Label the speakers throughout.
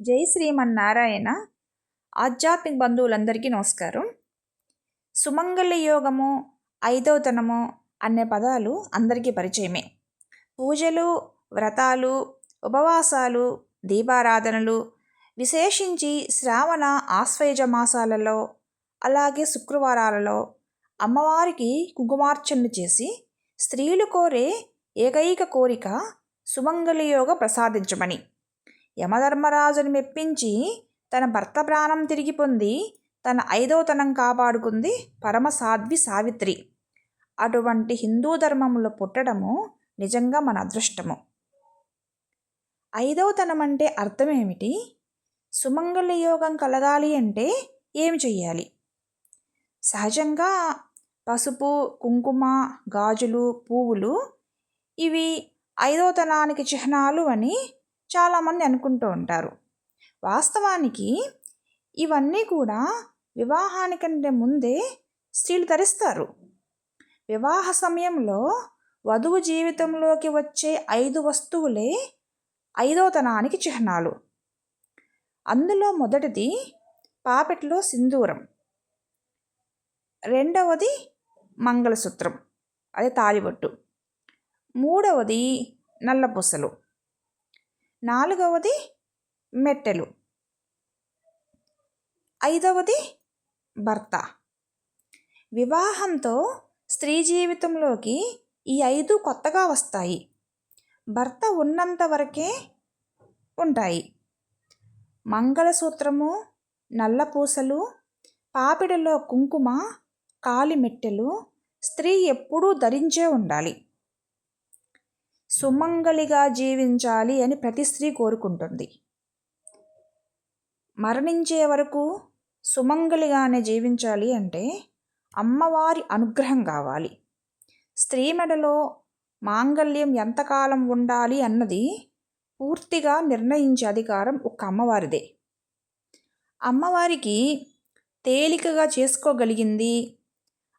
Speaker 1: జై శ్రీమన్నారాయణ. ఆధ్యాత్మిక బంధువులందరికీ నమస్కారం. సుమంగళ యోగము ఐదవతనము అనే పదాలు అందరికీ పరిచయమే. పూజలు వ్రతాలు ఉపవాసాలు దీపారాధనలు విశేషించి శ్రావణ ఆశ్వయుజ మాసాలలో అలాగే శుక్రవారాలలో అమ్మవారికి కుంకుమార్చనలు చేసి స్త్రీలు కోరే ఏకైక కోరిక సుమంగళ యోగ ప్రసాదించమని. యమధర్మరాజుని మెప్పించి తన భర్త ప్రాణం తిరిగి పొంది తన ఐదవతనం కాపాడుకుంది పరమ సాధ్వి సావిత్రి. అటువంటి హిందూ ధర్మంలో పుట్టడము నిజంగా మన అదృష్టము. ఐదవతనం అంటే అర్థం ఏమిటి సుమంగళ యోగం కలగాలి అంటే ఏమి చెయ్యాలి? సహజంగా పసుపు కుంకుమ గాజులు పువ్వులు ఇవి ఐదవతనానికి చిహ్నాలు అని చాలామంది అనుకుంటూ ఉంటారు. వాస్తవానికి ఇవన్నీ కూడా వివాహానికంటే ముందే స్త్రీలు ధరిస్తారు. వివాహ సమయంలో వధువు జీవితంలోకి వచ్చే ఐదు వస్తువులే ఐదోతనానికి చిహ్నాలు. అందులో మొదటిది పాపెట్లో సింధూరం. రెండవది మంగళసూత్రం అదే తాలిబొట్టు. మూడవది నల్లపూసలు. నాలుగవది మెట్టెలు. ఐదవది భర్త. వివాహంతో స్త్రీ జీవితంలోకి ఈ ఐదు కొత్తగా వస్తాయి. భర్త ఉన్నంత వరకే ఉంటాయి. మంగళసూత్రము నల్లపూసలు పాపిడిలో కుంకుమ కాలిమెట్టెలు స్త్రీ ఎప్పుడూ ధరించే ఉండాలి. సుమంగళిగా జీవించాలి అని ప్రతి స్త్రీ కోరుకుంటుంది. మరణించే వరకు సుమంగళిగానే జీవించాలి అంటే అమ్మవారి అనుగ్రహం కావాలి. స్త్రీ మెడలో మాంగళ్యం ఎంతకాలం ఉండాలి అన్నది పూర్తిగా నిర్ణయించే అధికారం ఒక అమ్మవారిదే. అమ్మవారికి తేలికగా చేసుకోగలిగింది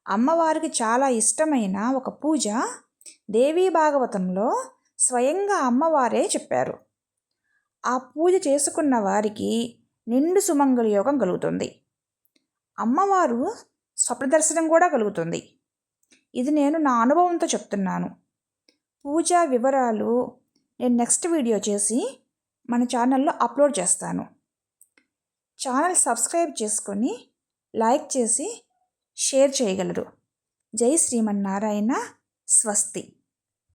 Speaker 1: అమ్మవారికి చాలా ఇష్టమైన ఒక పూజ దేవీ భాగవతంలో స్వయంగా అమ్మవారే చెప్పారు. ఆ పూజ చేసుకున్న వారికి నిండు సుమంగళ యోగం కలుగుతుంది. అమ్మవారు స్వప్రదర్శనం కూడా కలుగుతుంది. ఇది నేను నా అనుభవంతో చెప్తున్నాను. పూజా వివరాలు నేను నెక్స్ట్ వీడియో చేసి మన ఛానల్లో అప్లోడ్ చేస్తాను. ఛానల్ సబ్స్క్రైబ్ చేసుకొని లైక్ చేసి షేర్ చేయగలరు. జై శ్రీమన్నారాయణ. స్వస్తి.